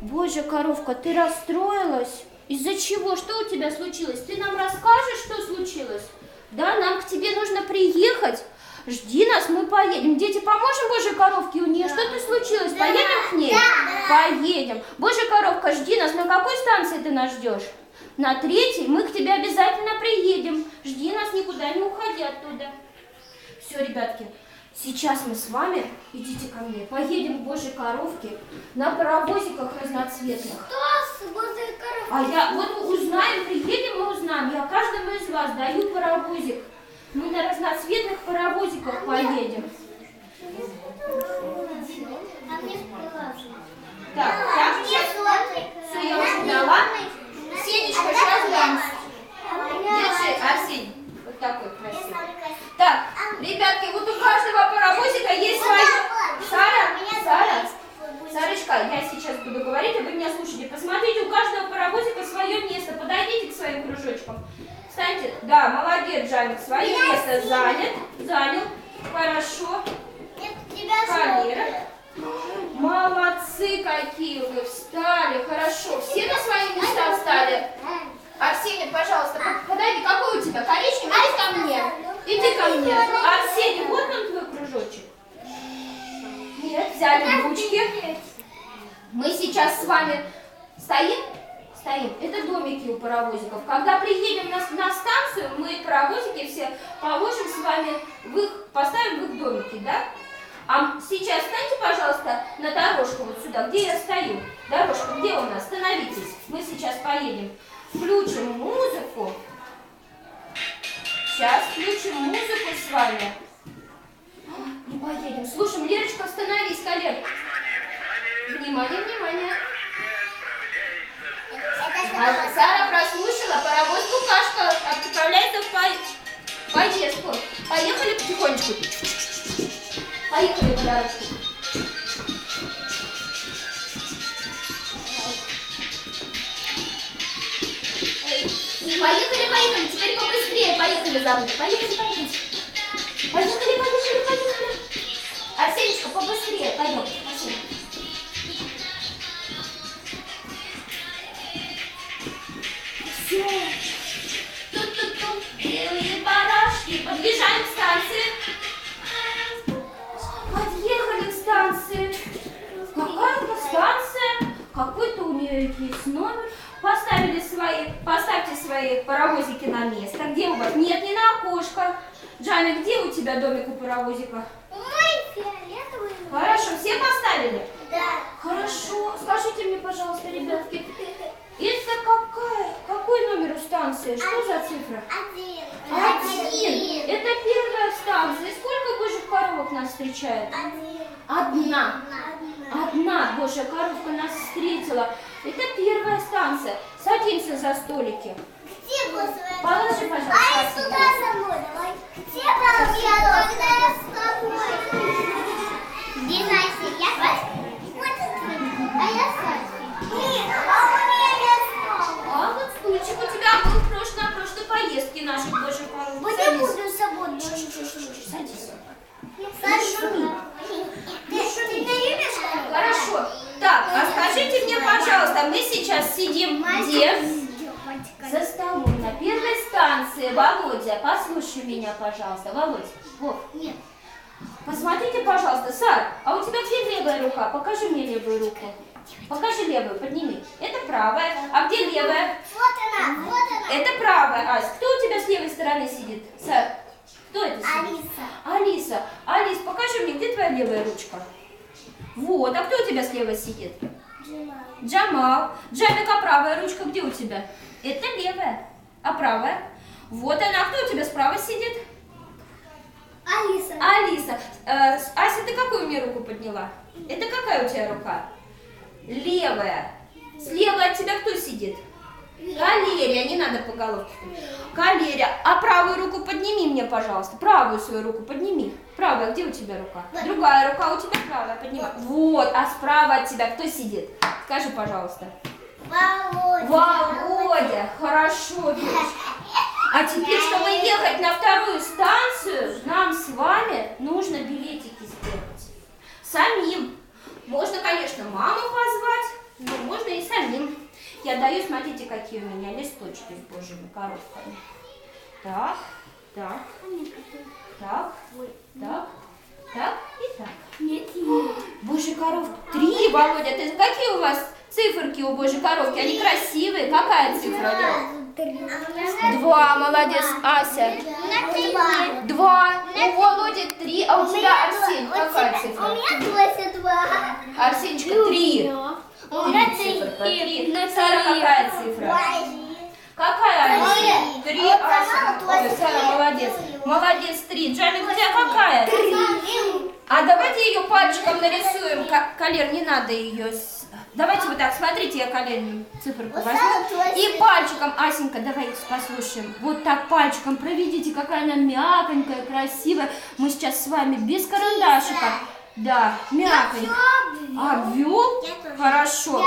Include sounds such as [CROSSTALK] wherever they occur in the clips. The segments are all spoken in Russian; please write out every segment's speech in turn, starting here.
Боже, коровка, ты расстроилась? Из-за чего? Что у тебя случилось? Ты нам расскажешь, что случилось? Да, нам к тебе нужно приехать. Жди нас, мы поедем. Дети, поможем Божьей коровке у нее? Что-то случилось? Поедем к ней? Поедем. Божья коровка, жди нас. На какой станции ты нас ждешь? На третьей мы к тебе обязательно приедем. Жди нас, никуда не уходи оттуда. Все, ребятки, сейчас мы с вами, идите ко мне, поедем к Божьей коровке на паровозиках разноцветных. Кто с Божьей коровкой? А я вот узнаем, приедем, мы узнаем. Я каждому из вас даю паровозик. Мы на разноцветных паровозиках поедем. А мне. Так, А так, сложно. Все, я уже дала. Сенечка, сейчас дам. Держи, Арсений. Такой красивый. Так, ребятки, вот у каждого паровозика есть свое... Сара, Сара, Сарочка, я сейчас буду говорить, а вы меня слушайте. Посмотрите, у каждого паровозика свое место. Подойдите к своим кружочкам. Встаньте. Да, молодец, Жаник. Свое место занят. Занял. Хорошо. Камера. Молодцы какие вы встали. Хорошо. Все на свои места встали? Арсений, пожалуйста, по- подойди. Какой у тебя? Коричневый? Иди ко мне. Иди ко мне. Арсений, вот он твой кружочек. Нет, взяли ручки. Мы сейчас с вами стоим? Стоим. Это домики у паровозиков. Когда приедем на, на станцию, мы паровозики все положим с вами в их, поставим в их домики, да? А сейчас встаньте, пожалуйста, на дорожку вот сюда, где я стою. Дорожка, где у нас? Становитесь. Мы сейчас поедем. Включим музыку. Сейчас включим музыку с вами. Не поедем. Слушаем, Лерочка, остановись, коллег. Внимание, внимание. А, Сара прослушала, паровоз Букашка отправляется в по- поездку. Поехали потихонечку. Поехали по. Поехали, поехали, теперь побыстрее, поехали за мной. Поехали, поехали. Поехали, поехали, поехали. Арсенечка, побыстрее, пойдем. Пошли. Все. Поставили свои, поставьте свои паровозики на место. Где у вас? Нет, не на окошко. Джана, где у тебя домик у паровозика? Мой фиолетовый. Хорошо, все поставили? Да. Хорошо. Скажите мне, пожалуйста, ребятки, это какая, какой номер у станции? Что за цифра? Один. Один. Это первая станция. Сколько божьих коровок нас встречает? Один. Одна. Одна. Одна божья коровка нас встретила. Это первая станция. Садимся за столики. Где Божья Положи, пожалуйста, А Арсений. сюда со мной давай. Где Божья Когда я с тобой. Где Настя? Я Настя. Вот. А я Саша. Нет, а у меня я снова. А вот стульчик у тебя был в прошлой, на прошлой поездке нашей божьей коровки. Вот я Садись. буду с собой. Садись. Саша. Ты что, ты не любишь? Хорошо. Так, а скажите мне, пожалуйста, мы сейчас сидим где? За столом на первой станции. Володя, послушай меня, пожалуйста. Володя, вот. Нет. Посмотрите, пожалуйста, Сар, а у тебя где левая рука? Покажи мне левую руку. Покажи левую, подними. Это правая. А где левая? Вот она, вот она. Это правая. Ась, кто у тебя с левой стороны сидит? Сар, кто это сидит? Алиса. Алиса. Алис, покажи мне, где твоя левая ручка? Вот, а кто у тебя слева сидит? Джимал. Джамал. Джамик, а правая ручка где у тебя? Это левая. А правая? Вот она. А кто у тебя справа сидит? Алиса. Алиса. Э, Ася, ты какую мне руку подняла? Это какая у тебя рука? Левая. Слева от тебя кто сидит? Калерия, не надо по головке. Калерия, а правую руку подними мне, пожалуйста. Правую свою руку подними. Правая, где у тебя рука? Другая рука у тебя правая, поднимай. Вот, а справа от тебя кто сидит? Скажи, пожалуйста. Володя. Володя, хорошо. А теперь, чтобы ехать на вторую станцию, нам с вами нужно билетики сделать. Самим. Можно, конечно, маму позвать, но можно Я даю, смотрите, какие у меня листочки с божьими коровками. Так, так, так, так, так и так. Нет, Божьи коровки. Три, Володя. Ты, какие у вас циферки у Божьей коровки? Они красивые. Какая цифра? Два, молодец, Ася. Два. Два. У Володи три, а у тебя, Арсень, какая У цифра? меня тоже два. Арсенечка, три. У меня Циферка, три. три. Сара, какая цифра? Какая, Ася? Три, Ася. Ой, Сара, молодец. Молодец, три. Джамик, у тебя какая? А давайте ее пальчиком нарисуем. Калер, не надо ее. Давайте вот так, смотрите, я Калерину циферку возьму. И пальчиком, Асенька, давай послушаем. Вот так пальчиком проведите, какая она мяконькая, красивая. Мы сейчас с вами без карандашика. Да, мяконькая. Обвел? Я тоже. Хорошо.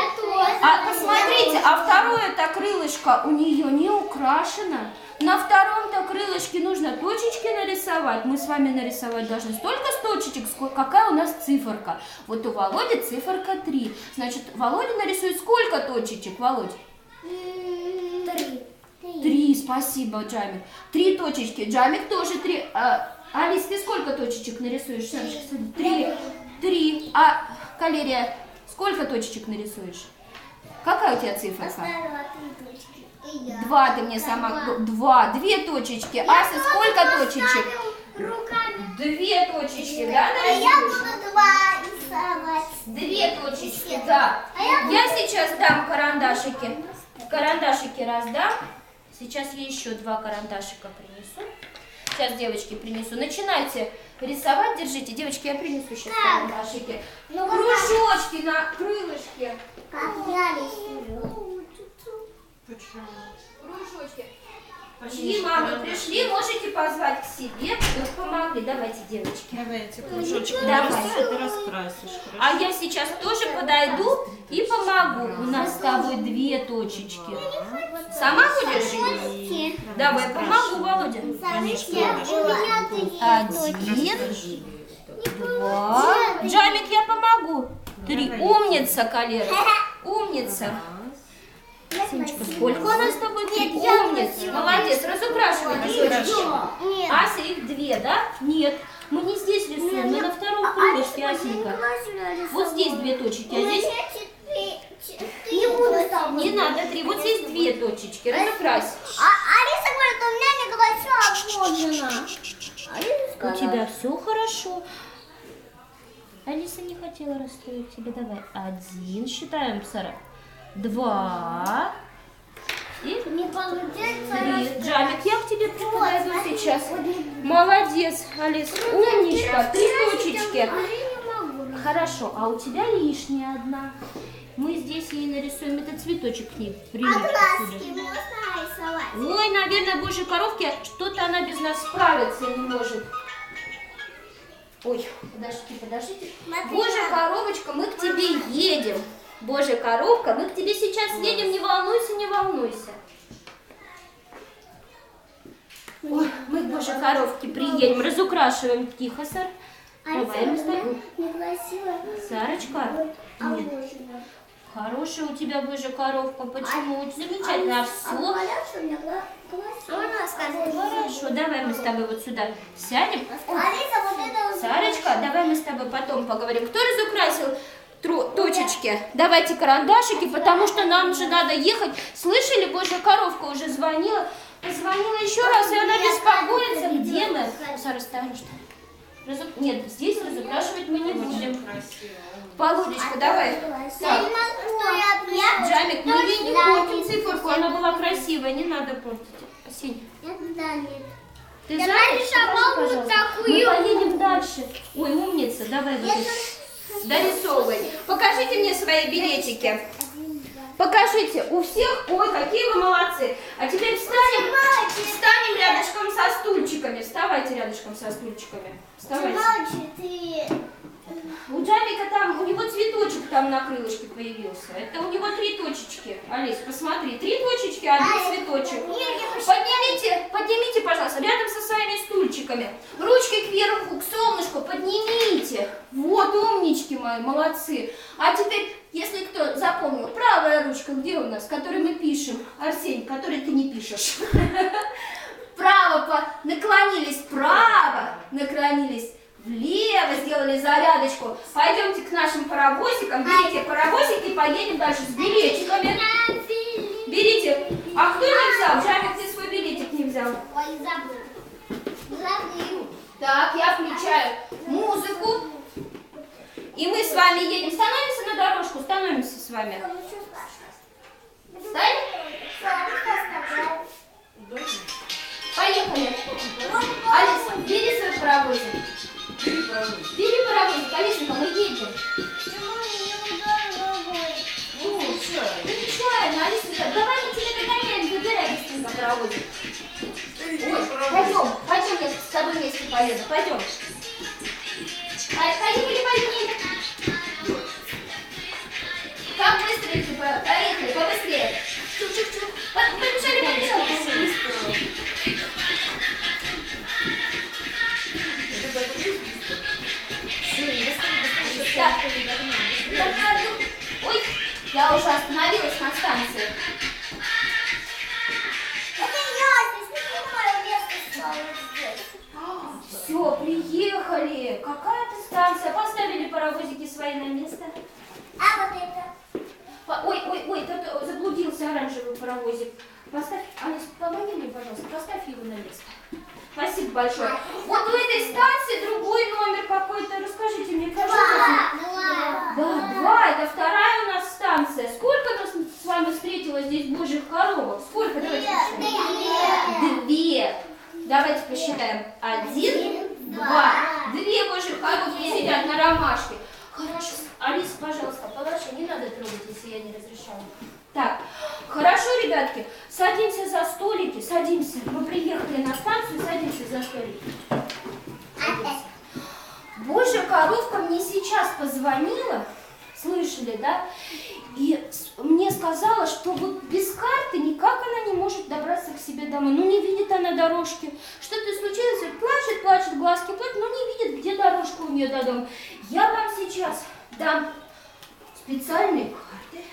А посмотрите, а второе-то крылышко у нее не украшено. На втором-то крылышке нужно точечки нарисовать. Мы с вами нарисовать должны столько точечек, сколько, какая у нас циферка. Вот у Володи циферка 3. Значит, Володя нарисует сколько точечек, Володь? Три. Три, спасибо, Джамик. Три точечки. Джамик тоже три. А, Алис, ты сколько точечек нарисуешь? Три. Три. А Калерия, сколько точечек нарисуешь? Какая у тебя я. Два ты мне сама... Два. Две точечки. Ася, сколько точечек? Руками. Две точечки, да, А я буду два рисовать. Две точечки, да. Я сейчас дам карандашики. Карандашики раздам. Сейчас я еще два карандашика принесу. Сейчас, девочки, принесу. Начинайте рисовать, держите. Девочки, я принесу сейчас карандашики. Ну, кружочки на крылышке. Как я рисую. Кружочки. Чьи мамы пришли, можете позвать к себе, чтобы помогли. Давайте, девочки. Давай эти кружочки Давай. ты раскрасишь. А я сейчас тоже подойду и помогу. У нас с тобой две точечки. Сама будешь? Давай, помогу, Володя. Смотрите, у меня такие Один, два. Джамик, я помогу. Три. Умница, Калера. [LAUGHS] Умница. Синочка, сколько у нас с тобой? Три. Умница. Молодец. Разукрашивай. Нет. Ася, их две, да? Нет. Мы не здесь рисуем, мы на втором крылышке, Асенька. Вот здесь две точечки, а здесь Не буду там. не надо три. Вот здесь две точечки. Разукрась. А Алиса говорит, у меня не голоса обложено. У тебя все хорошо. Алиса не хотела расстроить тебя. Давай. Один. Считаем, Сара. Два. И Не получается. Джамик, я к тебе подойду сейчас. Молодец, Алис. Умничка. Три точечки. Хорошо. А у тебя лишняя одна. Мы здесь ей нарисуем этот цветочек к ней. А прилепим глазки сюда. можно рисовать? Ой, наверное, божьей коровке что-то она без нас справиться не может. Ой, подождите, подождите. Смотри, Божья коровочка, мы к тебе едем. Божья коровка, мы к тебе сейчас едем, не волнуйся, не волнуйся. Ой, мы к Божьей коровке приедем, разукрашиваем. Тихо, Сар. Давай мы с тобой. Некрасиво. Сарочка, А нет? Хорошая у тебя Божья коровка. Почему? Очень замечательно. А А все что красиво. Сказать? хорошо. Давай мы с тобой вот сюда сядем. Алиса, вот это вот. Сарочка, давай мы с тобой потом поговорим. Кто разукрасил тру- точечки? Давайте карандашики, потому что нам же надо ехать. Слышали, Божья коровка уже звонила. Позвонила еще раз, и она беспокоится. Где мы? Сара, осторожно. Разу- Нет, здесь разукрашивать мы не будем. Володечка, давай. Я Джамик, мы ей не портим циферку, она была красивая, не надо портить. Нет. ты вот пожалуйста. такую. Мы поедем дальше. Ой, умница, давай вот. Дорисовывай. Покажите мне свои билетики. Покажите, у всех, ой, какие вы молодцы. А теперь встанем, встанем рядышком со стульчиками. Вставайте рядышком со стульчиками. Вставайте. У Джамика там, у него цветочек там на крылышке появился. Это у него три точечки. Алис, посмотри, три точечки, один цветочек. Поднимите, поднимите, пожалуйста, рядом со своими стульчиками. Ручки кверху, к солнышку, поднимите. Вот, умнички мои, молодцы. А теперь, если кто запомнил, правая ручка где у нас, который мы пишем? Арсений, который ты не пишешь. [LAUGHS] Вправо по... наклонились, вправо наклонились, берите паровозики и поедем дальше с билетиками. Берите. А кто не взял? Жамик, ты свой билетик не взял. Ой, забыл. Забыл. Так, я включаю музыку. И мы с вами едем. Становимся на дорожку, становимся с вами. Встали? Поехали. Алиса, бери свой паровозик. Бери паровозик. Алисенька, мы едем. Ой, пойдем, пойдем, я с тобой вместе поеду, пойдем. Поехали, поехали. Как быстро идти, по- поехали, побыстрее. Чук-чук-чук. По- Побежали, побежали. Так, Ой, я уже остановилась на станции. Какая-то станция. Поставили паровозики свои на место. А вот это? По- Ой, ой, ой, тут заблудился оранжевый паровозик. Поставь, Алис, помоги мне, пожалуйста, поставь его на место. Спасибо большое. Вот у этой станции другой номер какой-то. Расскажите мне, кажется. Два. Да, два, это вторая у нас станция. Сколько нас с вами встретилось здесь божьих коровок? Сколько? Посчитаем. Две. Давайте посчитаем. Один, два. Две божьих коровки ромашке. Хорошо. Алиса, пожалуйста, положи, не надо трогать, если я не разрешаю. Так, хорошо, ребятки, садимся за столики, садимся. Мы приехали на станцию, садимся за столики. Божья коровка мне сейчас позвонила, слышали, да? И мне сказала, что вот без карты никак она не может добраться к себе домой. Ну, не видит она дорожки. Что-то случилось, плачет, плачет, глазки плачет, но не видит, где дорожка у нее до дома. Я вам сейчас дам специальные карты,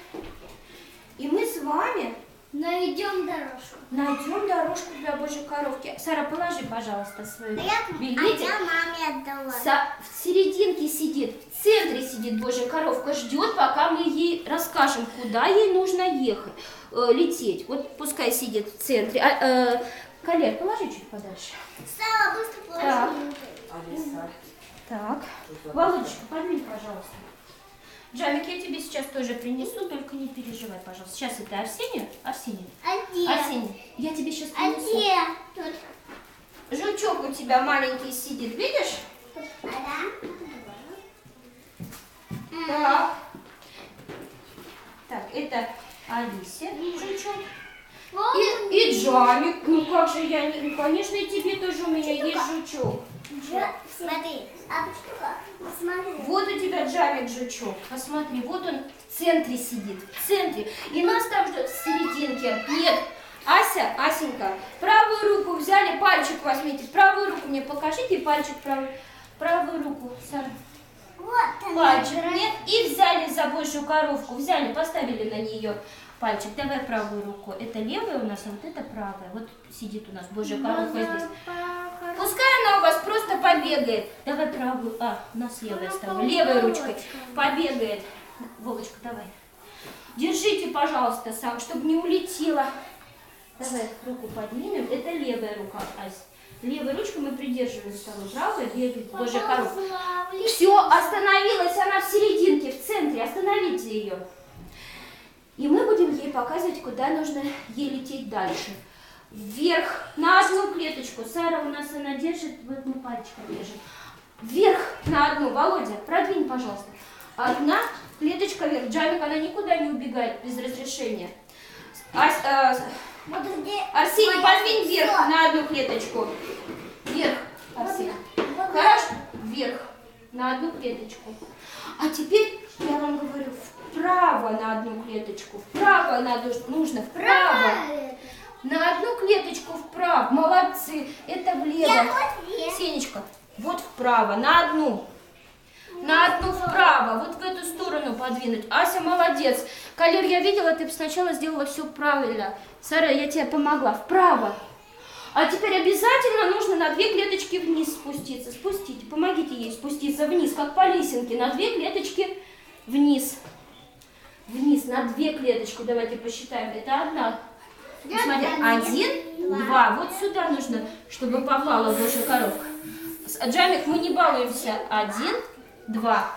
Найдем дорожку. найдем дорожку для Божьей коровки. Сара, положи, пожалуйста, свой А я, а билетик. я маме отдала. Со- в серединке сидит, в центре сидит Божья коровка, ждет, пока мы ей расскажем, куда ей нужно ехать, э, лететь. Вот пускай сидит в центре. А, э, Калер, положи чуть подальше. Стала быстро Так. положить. Так. Володечка, подвинь, пожалуйста. Джамик, я тебе сейчас тоже принесу, только не переживай, пожалуйста. Сейчас это Арсений. Арсений. А где? Арсений, я тебе сейчас А принесу. где? Тут. Жучок у тебя маленький сидит, видишь? А? Так. Так, это Алисе жучок. И, и Джамик. Ну как же я не... Ну, конечно, и тебе тоже у меня есть жучок. Смотри. Смотри. Вот у тебя Джамик жучок. Посмотри, вот он в центре сидит. В центре. И нас там ждет в серединке. Нет. Ася, Асенька, правую руку взяли, пальчик возьмите. Правую руку мне покажите, пальчик правую. Правую руку, Сара. Вот. Пальчик нет. И взяли за Божью коровку, взяли, поставили на нее пальчик. Давай правую руку. Это левая у нас, а вот это правая. Вот сидит у нас Божья коровка здесь. Пускай она у вас просто побегает. Давай правую. А, у нас левая стала. Левой ручкой. Побегает. Вовочка, давай. Держите, пожалуйста, сам, чтобы не улетела. Давай руку поднимем. Это левая рука, Ась. Левой ручкой мы придерживаем с тобой. Правая бегает Божья коровка. Все, остановилась она в серединке, в центре. Остановите ее. И мы будем ей показывать, куда нужно ей лететь дальше. Вверх, на одну клеточку. Сара у нас она держит, вот мы пальчиком держим. Вверх на одну. Володя, продвинь, пожалуйста. Одна клеточка вверх. Джамик, она никуда не убегает без разрешения. Вот где. Арсений, подвинь вверх на одну клеточку. Вверх, Арсений. Хорошо, вверх, на одну клеточку. А теперь я вам говорю, вправо на одну клеточку. Вправо надо, нужно, вправо. На одну клеточку вправо. Молодцы. Это влево. Я вот. Сенечка, вот вправо, на одну. На одну вправо, вот в эту сторону подвинуть. Ася, молодец. Калер, я видела, ты сначала сделала все правильно. Сара, я тебе помогла. Вправо. А теперь обязательно нужно на две клеточки вниз спуститься. Спустите, помогите ей спуститься вниз, как по лесенке. На две клеточки вниз. Вниз, на две клеточки. Давайте посчитаем. Это одна. Смотри, один, два. Вот сюда нужно, чтобы попала наша коровка. С- Джамик, мы не балуемся. Один, два.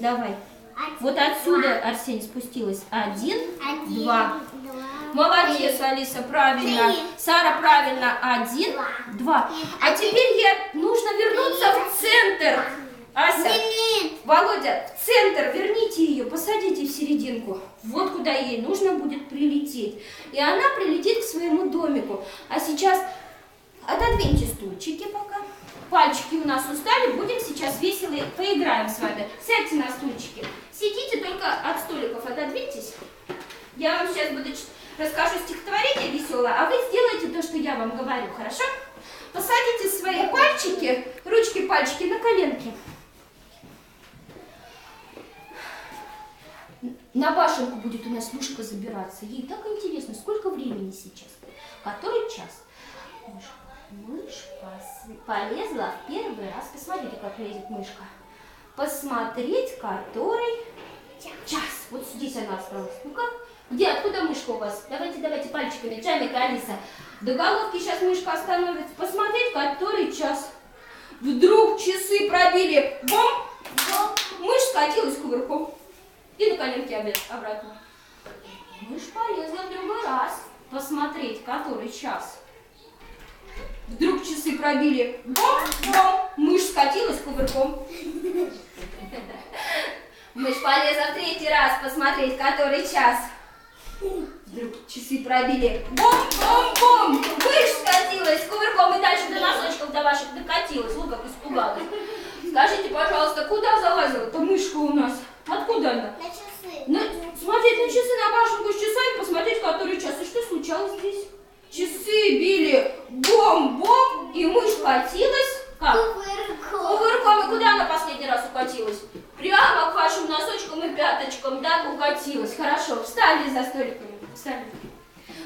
Давай. Вот отсюда, Арсений, спустилась. Один, два. Молодец, Алиса, правильно. Сара, правильно. Один, два. А теперь я нужно вернуться в центр. Ася. Володя, в центр верните ее, посадите в серединку. Вот куда ей нужно будет прилететь. И она прилетит к своему домику. А сейчас отодвиньте стульчики пока. Пальчики у нас устали, будем сейчас весело поиграем с вами. Сядьте на стульчики. Сидите только от столиков, отодвиньтесь. Я вам сейчас буду расскажу стихотворение веселое, а вы сделаете то, что я вам говорю, хорошо? Посадите свои пальчики, ручки, пальчики на коленки. На башенку будет у нас мышка забираться. Ей так интересно, сколько времени сейчас? Который час? Мышь, мышь полезла в первый раз. Посмотрите, как лезет мышка. Посмотреть, который час. Вот здесь она осталась. Ну-ка, где, откуда мышка у вас? Давайте, давайте пальчиками. Джамик, Алиса. До головки сейчас мышка остановится. Посмотреть, который час. Вдруг часы пробили. Бом! Мышь скатилась кувырком. И на коленке обе- обратно. Мышь полезла в другой раз посмотреть, который час. Вдруг часы пробили. Бом-бом! Мышь скатилась кувырком. Мышь полезла в третий раз посмотреть, который час. Вдруг часы пробили. Бом-бом-бом! Мышь скатилась кувырком и дальше до носочков до ваших докатилась. Вот как испугалась. Скажите, пожалуйста, куда залазила-то мышка у нас? Откуда она? На часы. Ну, смотреть на часы, на башенку с часами, посмотреть, который час. И что случалось здесь? Часы били бом-бом, и мышь катилась. Как? Кувырком. Кувырком. И куда она последний раз укатилась? Прямо к вашим носочкам и пяточкам, да, укатилась. Хорошо, встали за столиками. Встали.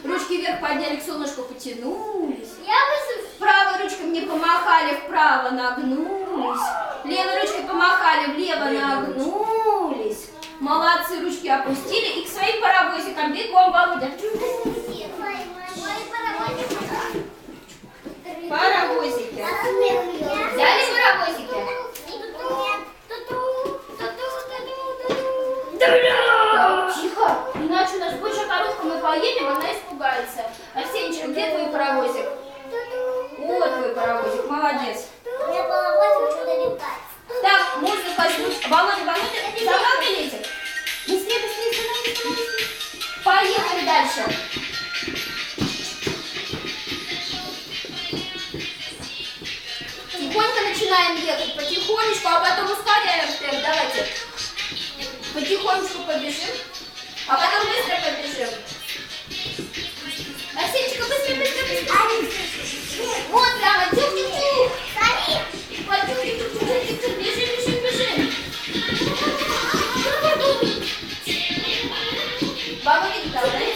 Ручки вверх подняли, к солнышку потянулись. Я бы Правой ручкой мне помахали, вправо нагнулись. Левой ручкой помахали, влево нагнулись. Молодцы, ручки опустили и к своим паровозикам бегом, Володя. Паровозики. Взяли паровозики? Тихо, иначе у нас больше коробка, мы поедем, она испугается. Арсенечка, где твой паровозик? Вот твой паровозик, молодец. Так, музыка, звук. Володя, Володя, забрал билетик? Быстрее, быстрее, становись. Поехали дальше. Начинаем ехать, потихонечку, а потом ускоряем темп. Давайте. Потихонечку побежим, а потом быстро побежим. Арсенчика, быстро, быстро, быстро. Вот прямо, тюк-тюк-тюк. Вот, тюк-тюк-тюк-тюк-тюк. Бежим, бежим, бежим. Баба видит, нравится?